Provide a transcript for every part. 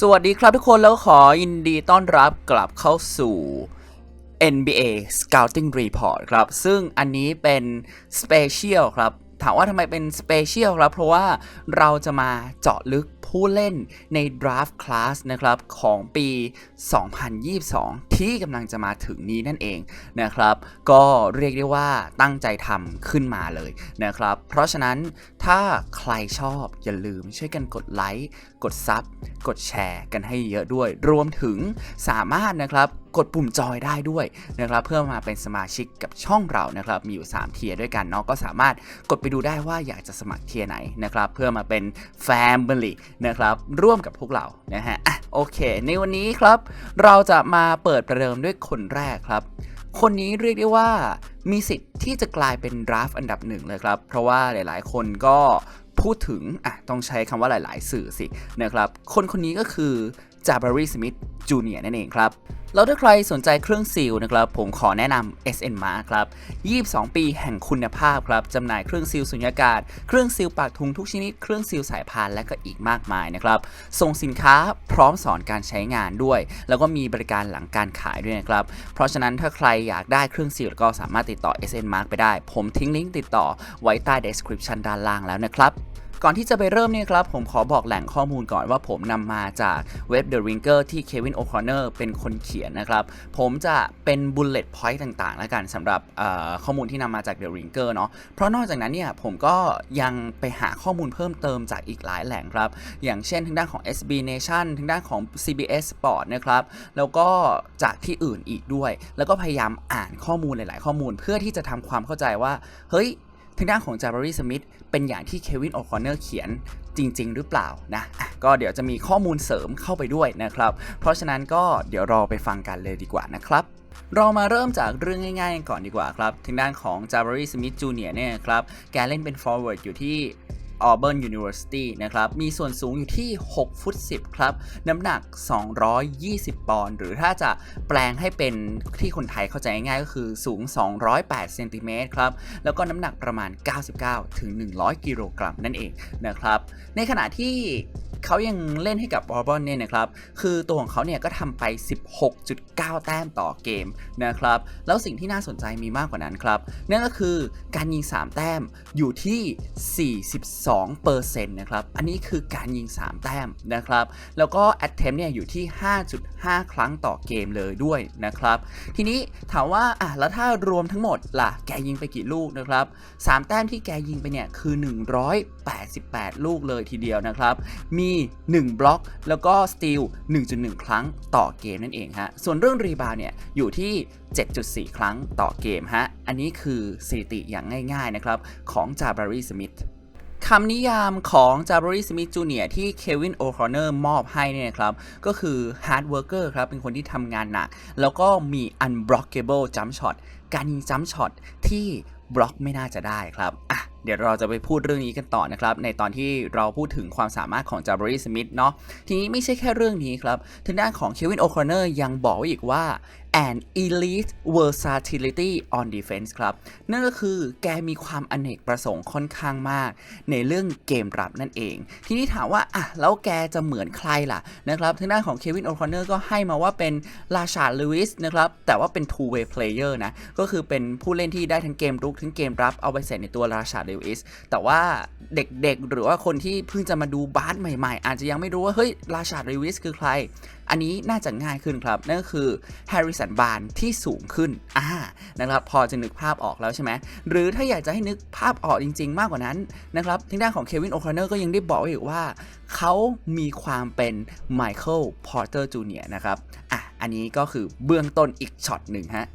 สวัสดีครับทุกคนแล้วขอยินดีต้อนรับกลับเข้าสู่ NBA Scouting Report ครับ ซึ่งอันนี้เป็น Special ครับ ถามว่าทำไมเป็น Special ครับ เพราะว่าเราจะมาเจาะลึกผู้เล่นใน Draft Class นะครับของปี 2022 ที่กำลังจะมาถึงนี้นั่นเองนะครับ ก็เรียกได้ว่าตั้งใจทำขึ้นมาเลยนะครับ เพราะฉะนั้นถ้าใครชอบอย่าลืมช่วยกันกดไลค์ กดซับกดแชร์กันให้เยอะด้วย รวมถึงสามารถนะครับ กดปุ่มจอยได้ด้วยนะครับเพื่อมาเป็นสมาชิกกับช่องเรานะครับมีอยู่ 3 เทียร์ด้วยกันเนาะก็สามารถกดไปดูได้ว่าอยากจะสมัครเทียร์ไหนนะครับเพื่อมาเป็นแฟมิลี่นะครับร่วมกับพวกเรานะฮะอะโอเค ในวันนี้ครับ เราจะมาเปิดประเดิมด้วยคนแรกครับ คนนี้เรียกได้ว่ามีสิทธิ์ที่จะกลายเป็นดราฟต์อันดับหนึ่งเลยครับ เพราะว่าหลาย ๆ คนก็พูดถึงอะต้องใช้คำว่าหลาย ๆ สื่อสินะครับ คนคนนี้ก็คือ จาบารีสมิธจูเนียนั่นเองครับแล้วถ้าใครสนใจเครื่องซีลนะครับ ผมขอแนะนำ SN Mark ครับ 22 ปีแห่งคุณภาพครับจำหน่ายเครื่องซีลสุญญากาศ เครื่องซีลปากถุงทุกชนิด เครื่องซีลสายพานและก็อีกมากมายนะครับ ส่งสินค้าพร้อมสอนการใช้งานด้วย แล้วก็มีบริการหลังการขายด้วยนะครับ เพราะฉะนั้นถ้าใครอยากได้เครื่องซีลก็สามารถติดต่อ SN Mark ไปได้ ผมทิ้งลิงก์ติดต่อไว้ใต้ description ด้านล่างแล้วนะครับ ก่อนที่จะไปเริ่มเนี่ยครับ ผมขอบอกแหล่งข้อมูลก่อนว่าผมนำมาจากเว็บ The Ringer ที่ Kevin O'Connor เป็นคนเขียนนะครับ ผมจะเป็น bullet point ต่างๆ แล้วกันสำหรับข้อมูลที่นำมาจาก The Ringer เนาะเพราะนอกจากนั้นเนี่ยผมก็ยังไปหาข้อมูลเพิ่มเติมจากอีกหลายแหล่งครับ อย่างเช่นทางด้านของ SB Nation ทางด้านของ CBS Sport นะครับ แล้วก็จากที่อื่นอีกด้วย แล้วก็พยายามอ่านข้อมูลหลาย ๆ ข้อมูลเพื่อที่จะทำความเข้าใจว่า เฮ้ย ทางด้านของจาบารีสมิธเป็นอย่างที่เควินโอคอนเนอร์เขียนจริง ๆ หรือเปล่านะะก็เดี๋ยวจะมีข้อมูลเสริมเข้าไปด้วยนะครับ เพราะฉะนั้นก็เดี๋ยวรอไปฟังกันเลยดีกว่านะครับเรามาเริ่มจากเรื่องง่ายๆกันก่อนดีกว่าครับทางด้านของจาบารีสมิธจูเนียเนี่ยครับแกเล่นเป็นฟอร์เวิร์ดอยู่ที่ Auburn University นะครับ มีส่วนสูงอยู่ที่ 6 ฟุต 10 ครับ น้ำหนัก 220 ปอนด์หรือถ้าจะแปลงให้เป็นที่คนไทยเข้าใจง่ายก็คือสูง 208 เซนติเมตรครับ แล้วก็น้ำหนักประมาณ 99 ถึง 100 กิโลกรัมนั่นเองนะครับ ในขณะที่เขายังเล่นให้กับ Auburn เนี่ยนะครับ คือตัวของเขาเนี่ยก็ทำไป 16.9 แต้มต่อเกมนะครับ แล้วสิ่งที่น่าสนใจมีมากกว่านั้นครับ นั่นก็คือการยิง 3 แต้มอยู่ที่ 42%นะครับ อันนี้คือการยิง 3 แต้มนะครับ แล้วก็ attempt เนี่ยอยู่ที่ 5.5 ครั้งต่อเกมเลยด้วยนะครับ ทีนี้ถามว่าอะแล้วถ้ารวมทั้งหมดล่ะ แกยิงไปกี่ลูกนะครับ 3 แต้มที่แกยิงไปเนี่ยคือ 188 ลูกเลยทีเดียวนะครับ มี 1 บล็อก แล้วก็สตีล 1.1 ครั้งต่อเกมนั่นเองฮะ ส่วนเรื่องรีบาวเนี่ยอยู่ที่ 7.4 ครั้งต่อเกมฮะ อันนี้คือสถิติอย่างง่ายๆนะครับของจาบารีสมิธ คำนิยามของจาบรีสมิธจูเนียที่เควินโอคอนเนอร์มอบให้เนี่ยครับ ก็คือ hard worker ครับ เป็นคนที่ทำงานหนัก แล้วก็มี unblockable jump shot การยิง jump shot ที่บล็อกไม่น่าจะได้ครับอะเดี๋ยวเราจะไปพูดเรื่องนี้กันต่อนะครับ ในตอนที่เราพูดถึงความสามารถของจาบรีสมิธเนาะทีนี้ไม่ใช่แค่เรื่องนี้ครับทางด้านของเควินโอคอนเนอร์ยังบอกไว้อีกว่า and elite versatility on defense ครับ นั่นก็คือแกมีความอเนกประสงค์ค่อนข้างมาก ในเรื่องเกมรับนั่นเอง ทีนี้ถามว่าอะแล้วแกจะเหมือนใครล่ะนะครับทางด้านของเควินโอคอนเนอร์ก็ให้มาว่าเป็นราชาลูอิสนะครับ แต่ว่าเป็น two way player นะ ก็คือเป็นผู้เล่นที่ได้ทั้งเกมรุกทั้งเกมรับเอาไปใส่ในตัวราชาลูอิสแต่ว่าเด็กๆ หรือว่าคนที่เพิ่งจะมาดูบาสใหม่ๆ อาจจะยังไม่รู้ว่า เฮ้ยราชาลูอิสคือใครอันนี้น่าจะง่ายขึ้นครับ นั่นก็คือแฮร์ริสันบานที่สูงขึ้นอ่านะครับพอจะนึกภาพออกแล้วใช่ไหมหรือถ้าอยากจะให้นึกภาพออกจริง ๆ มากกว่านั้นนะครับทางด้านของเควินโอคอนเนอร์ก็ยังได้บอกอีกว่า เขามีความเป็นไมเคิลพอร์เตอร์จูเนียนะครับอะอันนี้ก็คือเบื้องต้นอีกช็อตหนึ่งฮะ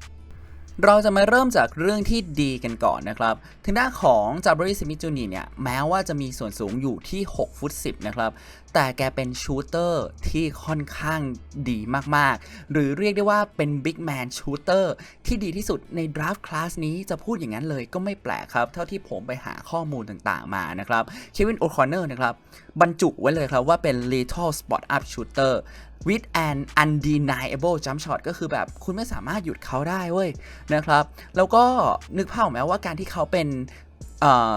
เราจะมาเริ่มจากเรื่องที่ดีกันก่อนนะครับทางด้านของจาบริสมิจูนีเนี่ยแม้ว่าจะมีส่วนสูงอยู่ที่ 6 ฟุต 10 นะครับแต่แกเป็นชูเตอร์ที่ค่อนข้างดีมากๆ หรือเรียกได้ว่าเป็นบิ๊กแมนชูเตอร์ที่ดีที่สุดในดราฟต์คลาสนี้จะพูดอย่างนั้นเลยก็ไม่แปลกครับ เท่าที่ผมไปหาข้อมูลต่างๆมานะครับเควินโอคอนเนอร์นะครับ บรรจุไว้เลยครับว่าเป็น lethal spot up shooter with an undeniable jump shot ก็คือแบบคุณไม่สามารถหยุดเขาได้เว้ยนะครับ แล้วก็นึกภาพออกไหมว่าการที่เขาเป็น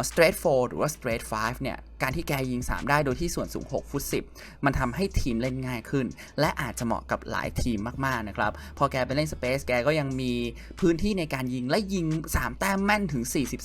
straight 4 หรือว่า straight 5 เนี่ย การที่แกยิง 3 ได้โดยที่ส่วนสูง 6 ฟุต 10 มันทำให้ทีมเล่นง่ายขึ้น และอาจจะเหมาะกับหลายทีมมากๆนะครับพอแกไปเล่นสเปซแกก็ยังมีพื้นที่ในการยิงและยิง 3 แต้มแม่นถึง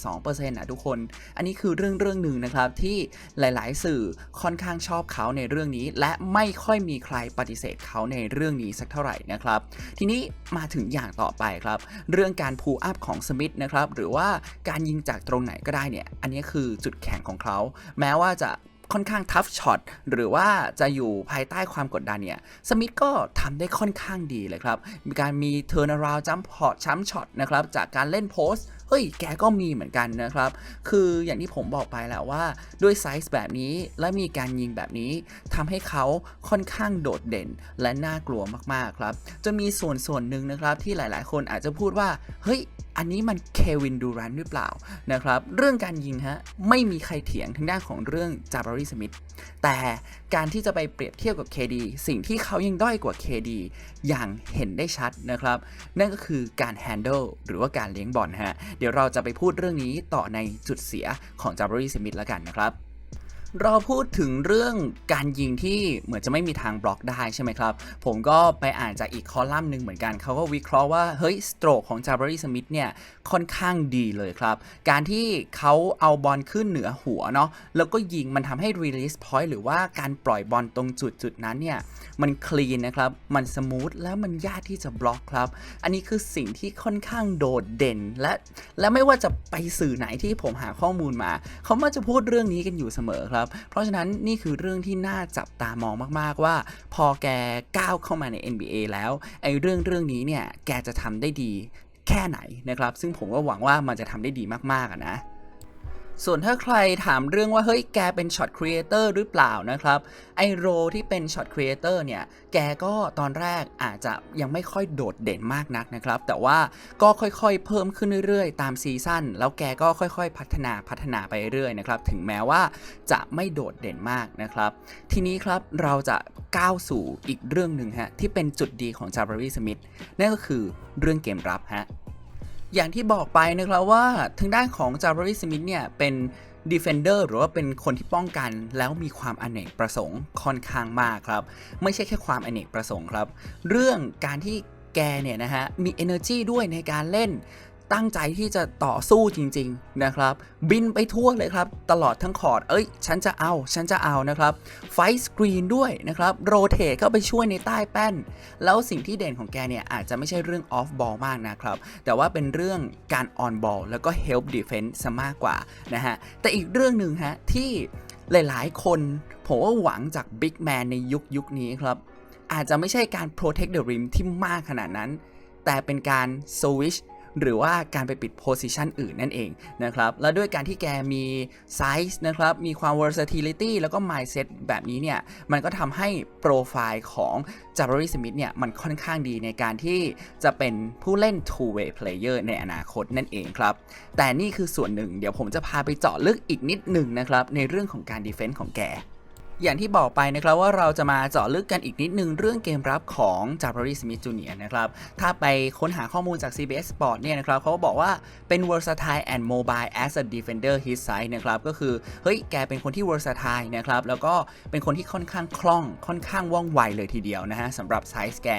42%อะทุกคน อันนี้คือเรื่องเรื่องหนึ่งนะครับที่หลายๆ สื่อค่อนข้างชอบเขาในเรื่องนี้ และไม่ค่อยมีใครปฏิเสธเขาในเรื่องนี้สักเท่าไหร่นะครับทีนี้มาถึงอย่างต่อไปครับเรื่องการพูอัพของสมิธนะครับหรือว่าการยิงจากตรงไหนก็ได้เนี่ยอันนี้คือจุดแข็งของเขา แม้ว่าจะค่อนข้างทัฟช็อตหรือว่าจะอยู่ภายใต้ความกดดันเนี่ยสมิธก็ทำได้ค่อนข้างดีเลยครับ มีการมีเทอร์นาราวจัมพอร์ตชัมช็อตนะครับ จากการเล่นโพสเฮ้ย แกก็มีเหมือนกันนะครับ คืออย่างที่ผมบอกไปแล้วว่า ด้วยไซส์แบบนี้และมีการยิงแบบนี้ทำให้เขาค่อนข้างโดดเด่นและน่ากลัวมากๆครับจนมีส่วนส่วนหนึ่งนะครับที่หลายๆ คนอาจจะพูดว่า เฮ้ย อันนี้มันเควินดูรันหรือเปล่านะครับเรื่องการยิงฮะไม่มีใครเถียงทางด้านของเรื่องจาบารีสมิธแต่การที่จะไปเปรียบเทียบกับ KD สิ่งที่เขายังด้อยกว่า KD อย่างเห็นได้ชัดนะครับ นั่นก็คือการ handle หรือว่าการเลี้ยงบอลฮะเดี๋ยวเราจะไปพูดเรื่องนี้ต่อในจุดเสียของจาบารีสมิธแล้วกันนะครับ เราพูดถึงเรื่องการยิงที่เหมือนจะไม่มีทางบล็อกได้ใช่ไหมครับ ผมก็ไปอ่านจากอีกคอลัมน์หนึ่งเหมือนกัน เขาก็วิเคราะห์ว่า เฮ้ย สโตรกของจาบรีสมิธเนี่ย ค่อนข้างดีเลยครับ การที่เขาเอาบอลขึ้นเหนือหัวเนาะแล้วก็ยิงมันทำให้ release point หรือว่าการปล่อยบอลตรงจุดจุดนั้นเนี่ย มันคลีนนะครับ มันสมูทแล้วมันยากที่จะบล็อกครับ อันนี้คือสิ่งที่ค่อนข้างโดดเด่นและและไม่ว่าจะไปสื่อไหนที่ผมหาข้อมูลมา เขามักจะพูดเรื่องนี้กันอยู่เสมอครับเพราะฉะนั้นนี่คือเรื่องที่น่าจับตามองมากๆว่า พอแกก้าวเข้ามาใน NBA แล้วไอ้เรื่องเรื่องนี้เนี่ยแกจะทำได้ดีแค่ไหนนะครับ ซึ่งผมก็หวังว่ามันจะทำได้ดีมากๆนะ ส่วนถ้าใครถามเรื่องว่าเฮ้ยแกเป็นช็อตครีเอเตอร์หรือเปล่านะครับไอโรที่เป็นช็อตครีเอเตอร์เนี่ยแกก็ตอนแรกอาจจะยังไม่ค่อยโดดเด่นมากนักนะครับ แต่ว่าก็ค่อยๆเพิ่มขึ้นเรื่อยๆ ตามซีซั่นแล้วแกก็ค่อยๆ พัฒนาพัฒนาไปเรื่อยนะครับ ถึงแม้ว่าจะไม่โดดเด่นมากนะครับ ทีนี้ครับเราจะก้าวสู่อีกเรื่องหนึ่งฮะที่เป็นจุดดีของจาร์บารีสมิธนั่นก็คือเรื่องเกมรับฮะ อย่างที่บอกไปนะครับว่าทางด้านของจา v ารีสมิธเนี่ยเป็นดีเฟนเดอร์หรือว่าเป็นคนที่ป้องกันแล้วมีความอเนกประสงค์ค่อนข้างมากครับ ไม่ใช่แค่ความอเนกประสงค์ครับ เรื่องการที่แกเนี่ยนะฮะมี energy ด้วยในการเล่น ตั้งใจที่จะต่อสู้จริง ๆ นะครับ บินไปทั่วเลยครับ ตลอดทั้งคอร์ด เอ้ย ฉันจะเอา ฉันจะเอานะครับ ไฟสกรีนด้วยนะครับ โรเตเข้าไปช่วยในใต้แป้น แล้วสิ่งที่เด่นของแกเนี่ย อาจจะไม่ใช่เรื่องออฟบอลมากนะครับ แต่ว่าเป็นเรื่องการออนบอลแล้วก็ help defense ซะมากกว่านะฮะ แต่อีกเรื่องหนึ่งฮะที่หลาย ๆ คนผมว่าหวังจากบิ๊กแมนในยุคยุคนี้ครับ อาจจะไม่ใช่การ protect the rim ที่มากขนาดนั้น แต่เป็นการ switch หรือว่าการไปปิดโพซิชันอื่นนั่นเองนะครับแล้วด้วยการที่แกมีไซส์นะครับมีความ versatility แล้วก็ mindset แบบนี้เนี่ยมันก็ทำให้โปรไฟล์ของ j a b a r y Smith เนี่ยมันค่อนข้างดีในการที่จะเป็นผู้เล่น two way player ในอนาคตนั่นเองครับ แต่นี่คือส่วนหนึ่งเดี๋ยวผมจะพาไปเจาะลึกอีกนิดหนึ่งนะครับในเรื่องของการ defense ของแก อย่างที่บอกไปนะครับว่าเราจะมาเจาะลึกกันอีกนิดนึงเรื่องเกมรับของ j a b a r y Smith Jr. นะครับถ้าไปค้นหาข้อมูลจาก CBS Sport เนี่ยนะครับเขาก็บอกว่าเป็น versatile and mobile as a defender his side นะครับก็คือเฮ้ยแกเป็นคนที่ versatile นะครับแล้วก็เป็นคนที่ค่อนข้างคล่องค่อนข้างว่องไวเลยทีเดียวนะฮะสำหรับไซส์แก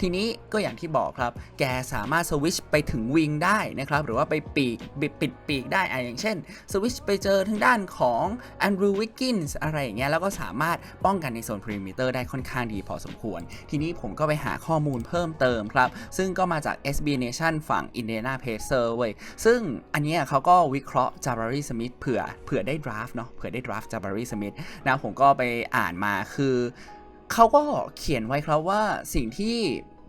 ทีนี้ก็อย่างที่บอกครับ แกสามารถสวิชไปถึงวิงได้นะครับหรือว่าไปปีกปิดปิดปีกได้อะอย่างเช่นสวิชไปเจอทางด้านของแอนดรูวิกกินส์อะไรอย่างเงี้ยแล้วก็สามารถป้องกันในโซนพริมิเตอร์ได้ค่อนข้างดีพอสมควร ทีนี้ผมก็ไปหาข้อมูลเพิ่มเติมครับ ซึ่งก็มาจาก SB Nation ฝั่ง Indiana Pacers เว้ย ซึ่งอันนี้เขาก็วิเคราะห์ Jabari Smith เผื่อเผื่อได้ดราฟเนาะเผื่อได้ดราฟ Jabari Smith นะผมก็ไปอ่านมาคือเขาก็เขียนไว้ครับว่าสิ่งที่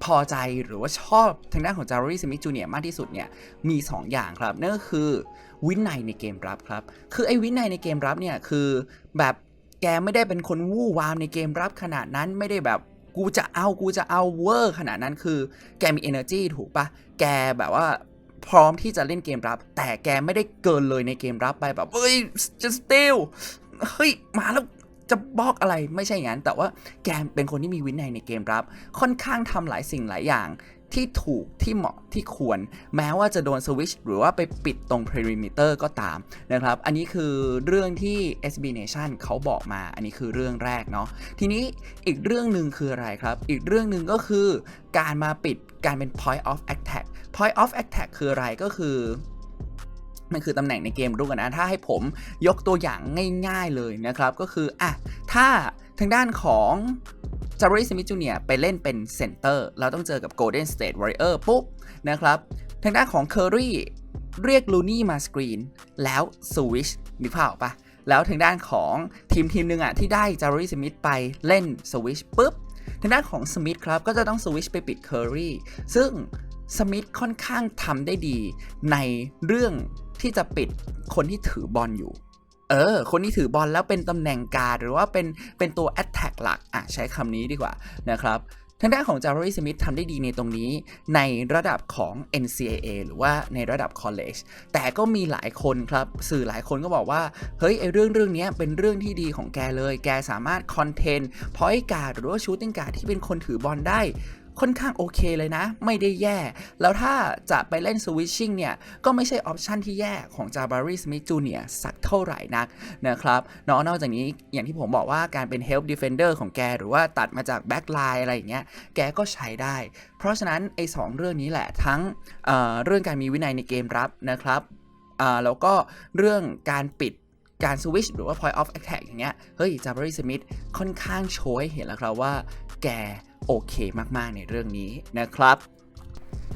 พอใจหรือว่าชอบทางด้านของ j a r e e Smith Jr. มากที่สุดเนี่ยมี 2 อย่างครับ นั่นก็คือวินัยในเกมรับครับ คือไอ้วินัยในเกมรับเนี่ยคือแบบ แกไม่ได้เป็นคนวู่วามในเกมรับขนาดนั้นไม่ได้แบบกูจะเอากูจะเอาเวอร์ขนาดนั้นคือ แกมี energy ถูกปะแกแบบว่าพร้อมที่จะเล่นเกมรับ แต่แกไม่ได้เกินเลยในเกมรับไปแบบเฮ้ยจะสติลเฮ้ยมาแล้วจะบอกอะไรไม่ใช่อย่างนั้นแต่ว่าแกเป็นคนที่มีวินัยในเกมรับ ค่อนข้างทำหลายสิ่งหลายอย่าง ที่ถูกที่เหมาะที่ควร แม้ว่าจะโดนสวิชหรือว่าไปปิดตรง perimeter ก็ตามนะครับ อันนี้คือเรื่องที่ SB Nation เขาบอกมา อันนี้คือเรื่องแรกเนาะ ทีนี้อีกเรื่องหนึ่งคืออะไรครับ อีกเรื่องหนึ่งก็คือการมาปิดการเป็น point of attack point of attack คืออะไรก็คือมันคือตำแหน่งในเกมรู้กันนะ ถ้าให้ผมยกตัวอย่างง่าย ๆเลยนะครับ ก็คืออะถ้าทางด้านของ จาริสมิธจูเนียไปเล่นเป็นเซนเตอร์เราต้องเจอกับ Golden State Warrior ปุ๊บนะครับ ทางด้านของเคอรี่เรียกลูนี่มาสกรีน แล้วสวิชนึกภาพออกปะแล้วทางด้านของทีมทีมหนึ่งอะที่ได้จาริสมิธไปเล่นสวิชปุ๊บทางด้านของสมิธครับก็จะต้องสวิชไปปิดเคอรี่ซึ่งสมิธค่อนข้างทำได้ดีในเรื่องที่จะปิดคนที่ถือบอลอยู่ เออ คนที่ถือบอลแล้วเป็นตำแหน่งการดหรือว่าเป็นเป็นตัว attack หลักอะใช้คำนี้ดีกว่านะครับทางด้านของจารีสมิธทำได้ดีในตรงนี้ในระดับของ NCAA หรือว่าในระดับ college แต่ก็มีหลายคนครับ สื่อหลายคนก็บอกว่า เฮ้ยไอเรื่องเรื่องนี้เป็นเรื่องที่ดีของแกเลย แกสามารถคอนเทนต์พอยการ์ดหรือว่าชูตติ้งการ์ดที่เป็นคนถือบอลได้ ค่อนข้างโอเคเลยนะ ไม่ได้แย่ แล้วถ้าจะไปเล่นสวิชชิ่งเนี่ย ก็ไม่ใช่ออปชันที่แย่ของจาบารีสมิธจูเนียสักเท่าไหร่นักนะครับนอกนอกจากนี้อย่างที่ผมบอกว่าการเป็น help defender ของแก หรือว่าตัดมาจาก back line อะไรอย่างเงี้ยแกก็ใช้ได้ เพราะฉะนั้นไอ้สองเรื่องนี้แหละทั้งเเรื่องการมีวินัยในเกมรับนะครับแล้วก็เรื่องการปิดการสวิชหรือว่า point of attack อย่างเงี้ย เฮ้ยจาบารีสมิธค่อนข้างโชว์ให้เห็นแล้วครับว่าแก โอเคมากๆในเรื่องนี้นะครับ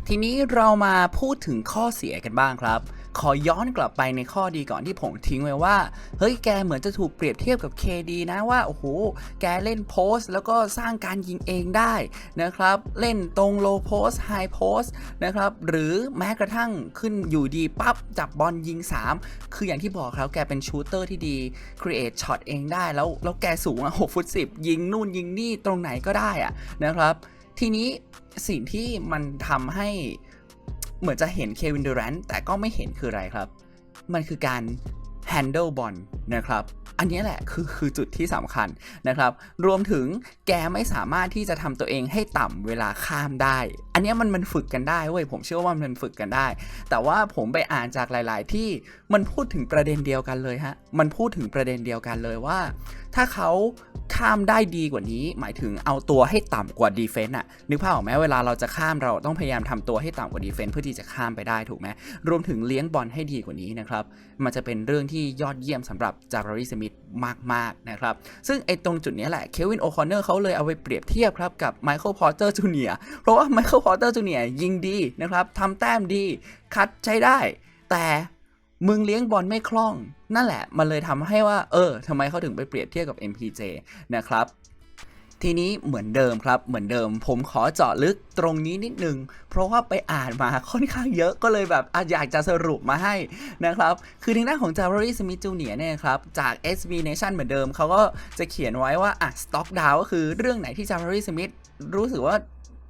ทีนี้เรามาพูดถึงข้อเสียกันบ้างครับ ขอย้อนกลับไปในข้อดีก่อนที่ผมทิ้งไว้ว่า เฮ้ยแกเหมือนจะถูกเปรียบเทียบกับ KD นะว่า โอ้โห แกเล่นโพสแล้วก็สร้างการยิงเองได้นะครับ เล่นตรงโลโพสไฮโพสนะครับ หรือแม้กระทั่งขึ้นอยู่ดีปั๊บ จับบอลยิง 3 คืออย่างที่บอกครับแกเป็นชูเตอร์ที่ดี create ช็อตเองได้แล้วแล้วแกสูงอะ6ฟุต10ยิงนู่นยิงนี่ตรงไหนก็ได้อะนะครับ ทีนี้สิ่งที่มันทำให้ เหมือนจะเห็นเควินดูแรนต์แต่ก็ไม่เห็นคืออะไรครับ มันคือการ handle บอลนะครับ อันนี้แหละคือคือจุดที่สำคัญนะครับ รวมถึงแกไม่สามารถที่จะทำตัวเองให้ต่ำเวลาข้ามได้ อันนี้มันมันฝึกกันได้เว้ยผมเชื่อว่ามันฝึกกันได้ แต่ว่าผมไปอ่านจากหลาย ๆ ที่มันพูดถึงประเด็นเดียวกันเลยฮะ มันพูดถึงประเด็นเดียวกันเลยว่า ถ้าเขา ข้ามได้ดีกว่านี้ หมายถึงเอาตัวให้ต่ำกว่าดีเฟนต์อะนึกภาพออกไหมเวลาเราจะข้ามเราต้องพยายามทำตัวให้ต่ำกว่าดีเฟนต์เพื่อที่จะข้ามไปได้ถูกไหมรวมถึงเลี้ยงบอลให้ดีกว่านี้นะครับมันจะเป็นเรื่องที่ยอดเยี่ยมสำหรับจาราริสมิธมากๆนะครับซึ่งไอ้ตรงจุดนี้แหละเควินโอคอนเนอร์เขาเลยเอาไปเปรียบเทียบครับกับไมเคิลพอร์เตอร์จูเนียเพราะว่าไมเคิลพอร์เตอร์จูเนียยิงดีนะครับทำแต้มดีคัดใช้ได้ แต่ มึงเลี้ยงบอลไม่คล่อง นั่นแหละ มันเลยทำให้ว่า เออทำไมเขาถึงไปเปรียบเทียบกับ MPJ นะครับทีนี้เหมือนเดิมครับ เหมือนเดิม ผมขอเจาะลึกตรงนี้นิดนึง เพราะว่าไปอ่านมาค่อนข้างเยอะก็เลยแบบอยากจะสรุปมาให้นะครับ คือทางด้านของจารีสมิธจูเนียเนี่ยครับ จาก SB Nation เหมือนเดิม เขาก็จะเขียนไว้ว่าอะ stock down ก็คือเรื่องไหนที่จารีสมิธรู้สึกว่า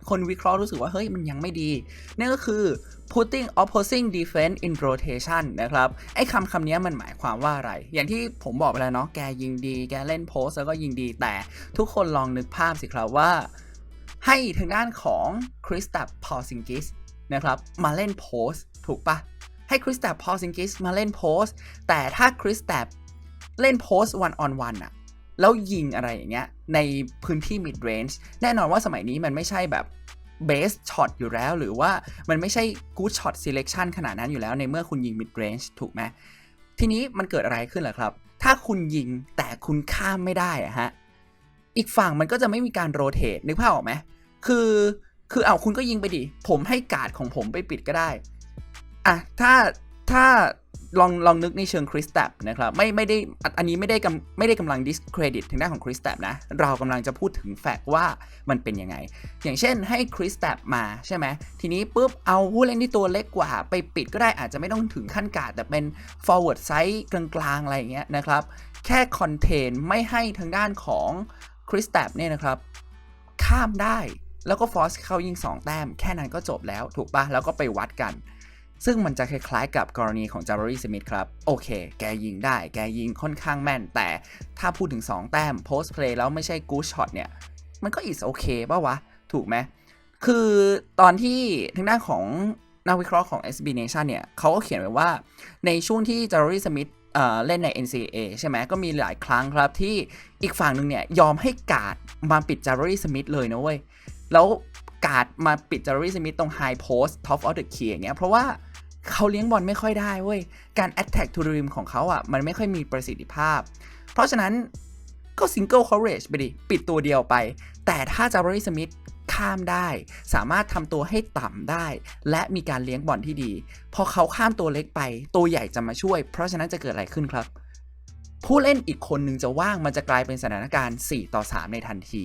คนวิเคราะห์รู้สึกว่า เฮ้ย มันยังไม่ดี นั่นก็คือ putting opposing defense in rotation นะครับ ไอ้คำคำนี้มันหมายความว่าอะไร อย่างที่ผมบอกไปแล้วเนาะ แกยิงดี แกเล่นโพสแล้วก็ยิงดี แต่ทุกคนลองนึกภาพสิครับว่า ให้ทางด้านของคริสตับพอซิงกิสนะครับ มาเล่นโพสถูกปะ ให้คริสตับพอซิงกิสมาเล่นโพสแต่ถ้าคริสตับเล่นโพสวันออนวันอะแล้วยิงอะไรอย่างเงี้ยในพื้นที่ mid range แน่นอนว่าสมัยนี้มันไม่ใช่แบบ เบสช็อตอยู่แล้ว หรือว่ามันไม่ใช่ good shot selection ขนาดนั้นอยู่แล้วในเมื่อคุณยิงมิดเรนจ์ถูกไหมทีนี้มันเกิดอะไรขึ้นล่ะครับ ถ้าคุณยิงแต่คุณข้ามไม่ได้อะฮะอีกฝั่งมันก็จะไม่มีการโรเตทนึกภาพออกไหมคือคือเอาคุณก็ยิงไปดิ ผมให้การ์ดของผมไปปิดก็ได้ อะ ถ้า ถ้าลองลองนึกในเชิงคริสตับนะครับไม่ไม่ได้อันนี้ไม่ได้กำไม่ได้กำลังดิสเครดิตทางด้านของคริสตับนะ เรากำลังจะพูดถึงแฟกต์ว่ามันเป็นยังไง อย่างเช่นให้คริสตับมาใช่ไหมทีนี้ปุ๊บเอาผู้เล่นที่ตัวเล็กกว่า ไปปิดก็ได้อาจจะไม่ต้องถึงขั้นกาดแต่เป็น forward side กลางๆ อะไรอย่างเงี้ยนะครับ แค่คอนเทนไม่ให้ทางด้านของคริสตับเนี่ยนะครับ ข้ามได้แล้วก็ฟอสเข้ายิง 2 แต้ม แค่นั้นก็จบแล้วถูกปะแล้วก็ไปวัดกัน ซึ่งมันจะคล้ายๆกับกรณีของจาร์รีสมิธครับ โอเค แกยิงได้ แกยิงค่อนข้างแม่น แต่ถ้าพูดถึง 2 แต้มโพสเพลย์แล้วไม่ใช่กูช็อตเนี่ย มันก็อิสโอเคป่าวะ ถูกไหม คือตอนที่ทางด้านของนักวิเคราะห์ของ SB Nation เนี่ยเขาก็เขียนไว้ว่าในช่วงที่จารีสมิธเล่นใน NCAA ใช่ไหมก็มีหลายครั้งครับที่อีกฝั่งหนึ่งเนี่ย ยอมให้กาดมาปิดจารีสมิธเลยนะเว้ย แล้วกาดมาปิดจารีสมิธตรง High Post Top of the Key อย่างเงี้ยเพราะว่า เขาเลี้ยงบอลไม่ค่อยได้เว้ย การ Attack to the rim ของเขาอะ มันไม่ค่อยมีประสิทธิภาพ เพราะฉะนั้นก็ Single Coverage ไปดิ ปิดตัวเดียวไป แต่ถ้าจารีสมิธข้ามได้ สามารถทำตัวให้ต่ำได้ และมีการเลี้ยงบอลที่ดี พอเขาข้ามตัวเล็กไป ตัวใหญ่จะมาช่วย เพราะฉะนั้นจะเกิดอะไรขึ้นครับ ผู้เล่นอีกคนหนึ่งจะว่างมันจะกลายเป็นสถานการณ์ 4 ต่อ 3 ในทันที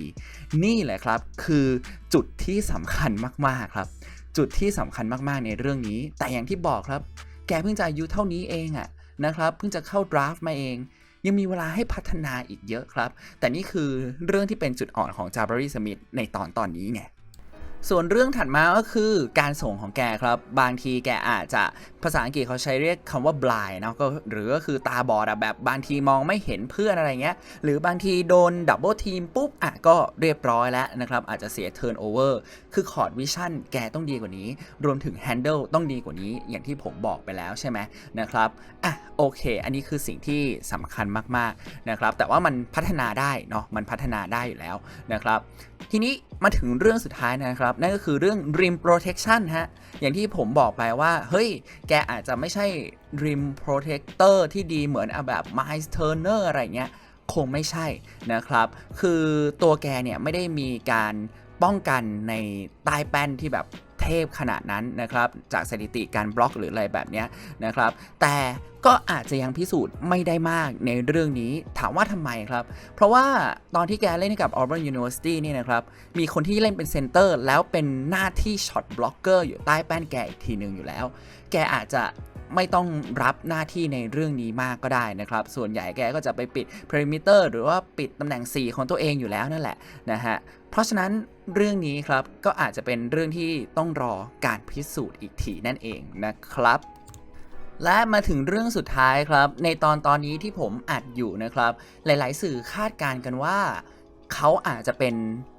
นี่แหละครับ คือจุดที่สำคัญมากๆครับ จุดที่สำคัญมากๆในเรื่องนี้ แต่อย่างที่บอกครับ แกเพิ่งจะอายุเท่านี้เองอะนะครับเพิ่งจะเข้าดราฟต์มาเอง ยังมีเวลาให้พัฒนาอีกเยอะครับ แต่นี่คือเรื่องที่เป็นจุดอ่อนของจาบารีสมิธในตอนตอนนี้ไง ส่วนเรื่องถัดมาก็คือการส่งของแกครับ บางทีแกอาจจะภาษาอังกฤษเขาใช้เรียกคำว่า blind เนาะก็หรือก็คือตาบอดอะแบบบางทีมองไม่เห็นเพื่อนอะไรเงี้ย หรือบางทีโดนดับเบิลทีมปุ๊บอะก็เรียบร้อยแล้วนะครับ อาจจะเสียเทิร์นโอเวอร์คือคอร์ดวิชั่นแกต้องดีกว่านี้ รวมถึงแฮนเดิลต้องดีกว่านี้ อย่างที่ผมบอกไปแล้วใช่ไหมนะครับอะโอเค อันนี้คือสิ่งที่สำคัญมากๆนะครับแต่ว่ามันพัฒนาได้เนาะมันพัฒนาได้อยู่แล้วนะครับทีนี้มาถึงเรื่องสุดท้ายนะครับ นั่นก็คือเรื่อง rim protection ฮะ อย่างที่ผมบอกไปว่า เฮ้ย แกอาจจะไม่ใช่ rim protector ที่ดีเหมือนอแบบ Miles Turner อะไรเงี้ย คงไม่ใช่นะครับ คือตัวแกเนี่ยไม่ได้มีการป้องกันในใต้แป้นที่แบบเทพขนาดนั้นนะครับ จากสถิติการบล็อกหรืออะไรแบบเนี้ยนะครับ แต่ก็อาจจะยังพิสูจน์ไม่ได้มากในเรื่องนี้ถามว่าทำไมครับ เพราะว่าตอนที่แกเล่นกับ Auburn University นี่นะครับ มีคนที่เล่นเป็นเซนเตอร์แล้วเป็นหน้าที่ช็อตบล็อกเกอร์อยู่ใต้แป้นแกอีกทีหนึ่งอยู่แล้ว แกอาจจะไม่ต้องรับหน้าที่ในเรื่องนี้มากก็ได้นะครับ ส่วนใหญ่แกก็จะไปปิด perimeter หรือว่าปิดตำแหน่ง 4 ของตัวเองอยู่แล้วนั่นแหละนะฮะ เพราะฉะนั้นเรื่องนี้ครับก็อาจจะเป็นเรื่องที่ต้องรอการพิสูจน์อีกทีนั่นเองนะครับ และมาถึงเรื่องสุดท้ายครับ ในตอนตอนนี้ที่ผมอัดอยู่นะครับ หลายๆ สื่อคาดการณ์กันว่าเขาอาจจะเป็น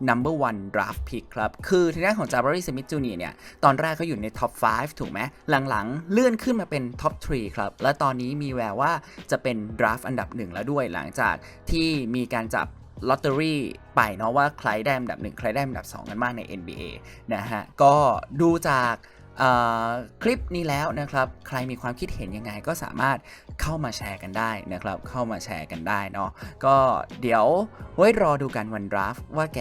number one draft pick ครับ คือทางด้านของ Jabari Smith Jr. เนี่ย ตอนแรกเขาอยู่ใน top 5 ถูกไหม หลังๆ เลื่อนขึ้นมาเป็น top 3 ครับ และตอนนี้มีแววว่าจะเป็น draft อันดับหนึ่งแล้วด้วยหลังจากที่มีการจับลอตเตอรี่ไปเนาะว่าใครได้อันดับหนึ่งใครได้อันดับ 2 กันบ้างใน NBA นะฮะ ก็ดูจาก คลิปนี้แล้วนะครับ ใครมีความคิดเห็นยังไงก็สามารถเข้ามาแชร์กันได้นะครับ เข้ามาแชร์กันได้เนาะก็เดี๋ยวไว้รอดูกันวันดราฟว่าแก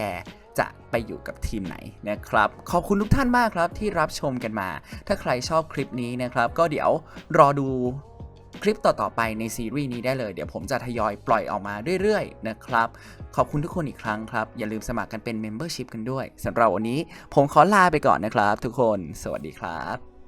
จะไปอยู่กับทีมไหนนะครับ ขอบคุณทุกท่านมากครับที่รับชมกันมา ถ้าใครชอบคลิปนี้นะครับ ก็เดี๋ยวรอดู คลิปต่อ ๆ ไปในซีรีส์นี้ได้เลย เดี๋ยวผมจะทยอยปล่อยออกมาเรื่อย ๆ นะครับ ขอบคุณทุกคนอีกครั้งครับ อย่าลืมสมัครกันเป็น Membership กันด้วยสำหรับวันนี้ผมขอลาไปก่อนนะครับ ทุกคน สวัสดีครับ